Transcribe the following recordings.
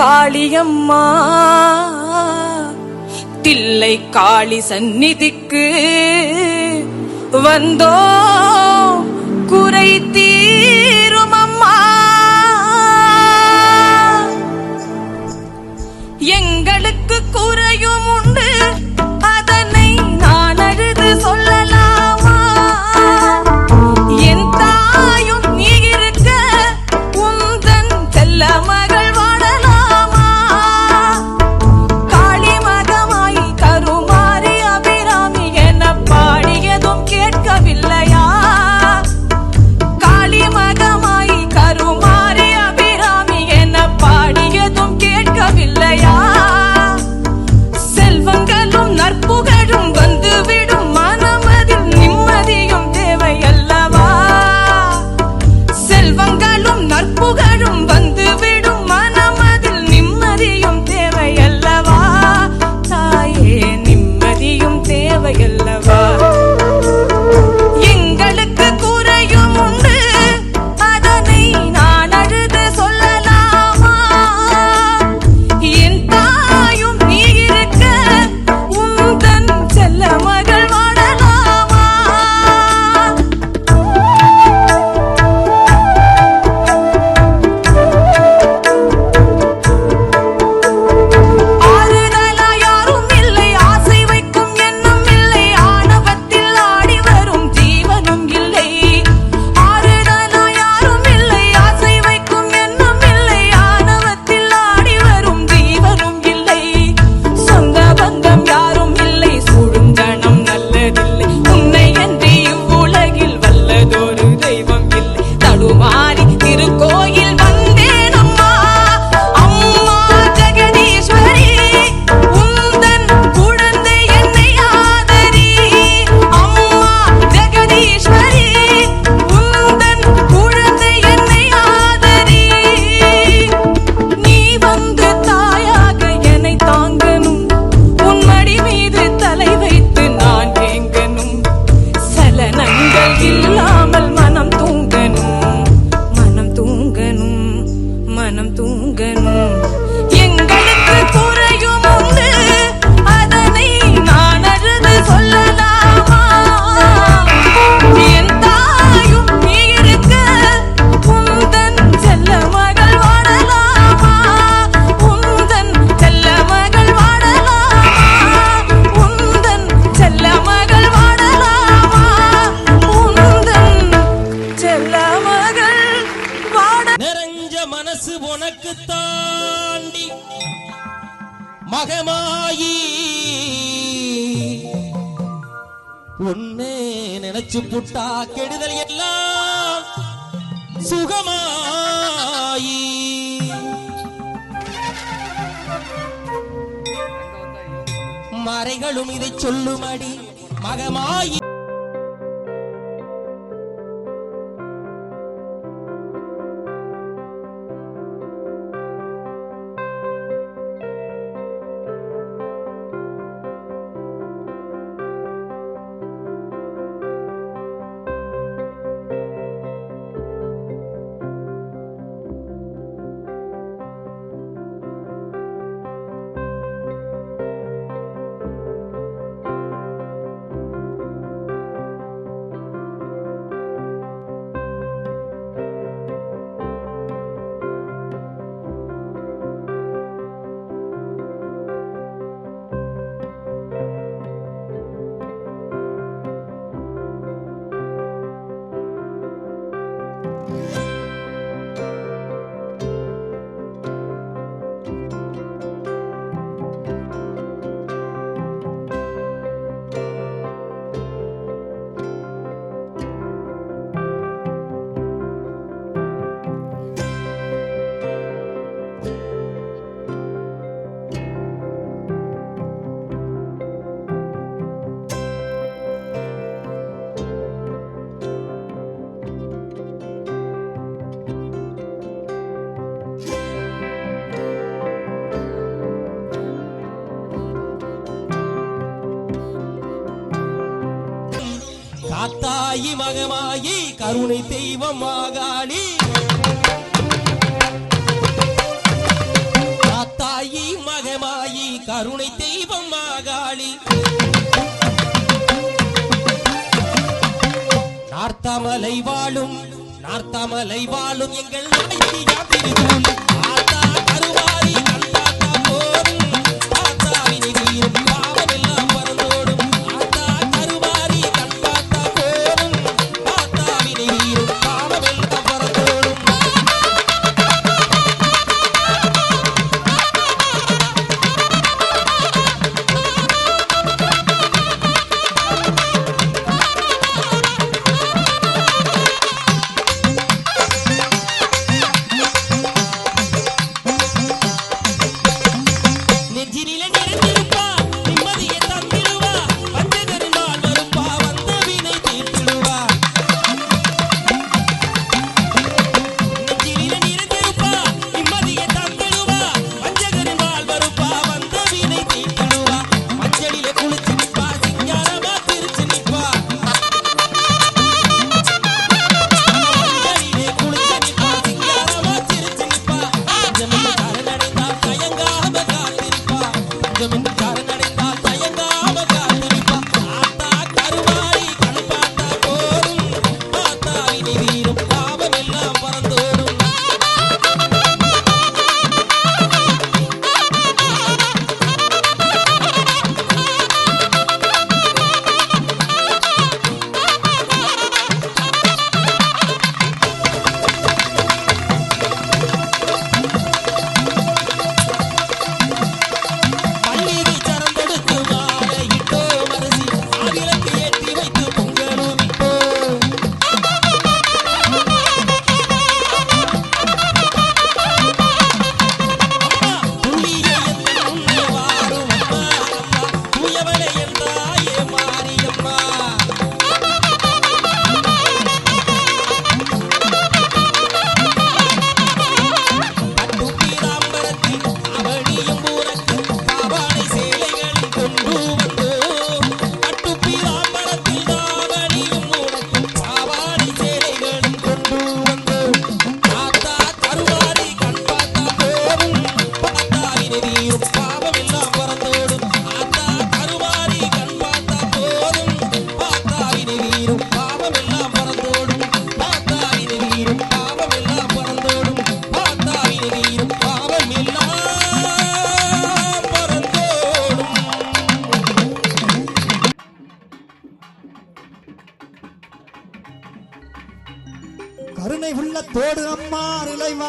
காளியம்மா. தில்லை காளி சந்நிதிக்கு வந்தோ குறை தீரும் மாயி உன்னே நினைச்சு புட்டா கெடுதல் எல்லாம் சுகமாயி. மறைகளும் இதை சொல்லுமடி மகமாயி. கருணை தெய்வமாக ஆடி காத்தாயி மகமாயி கருணை தெய்வமாக ஆடி நார்த்தாமலை வாழும் நார்த்தாமலை வாழும் எங்கள் நாட்டியா திருக்கோள் நெஞ்சினில நிறைந்த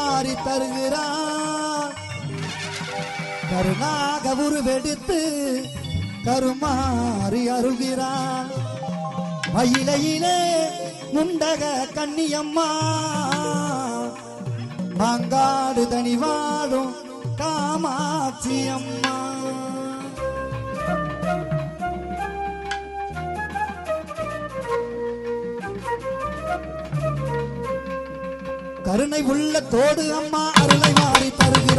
வாரி தருகிறார். கருணாக உருவெடுத்து கருமாறி அருகிறார் மயிலையிலே முண்டக கன்னியம்மா மாங்காடு தனி வாழும் காமாட்சி அம்மா கருணை தோடு அம்மா அருளை மாறி தருகிறார்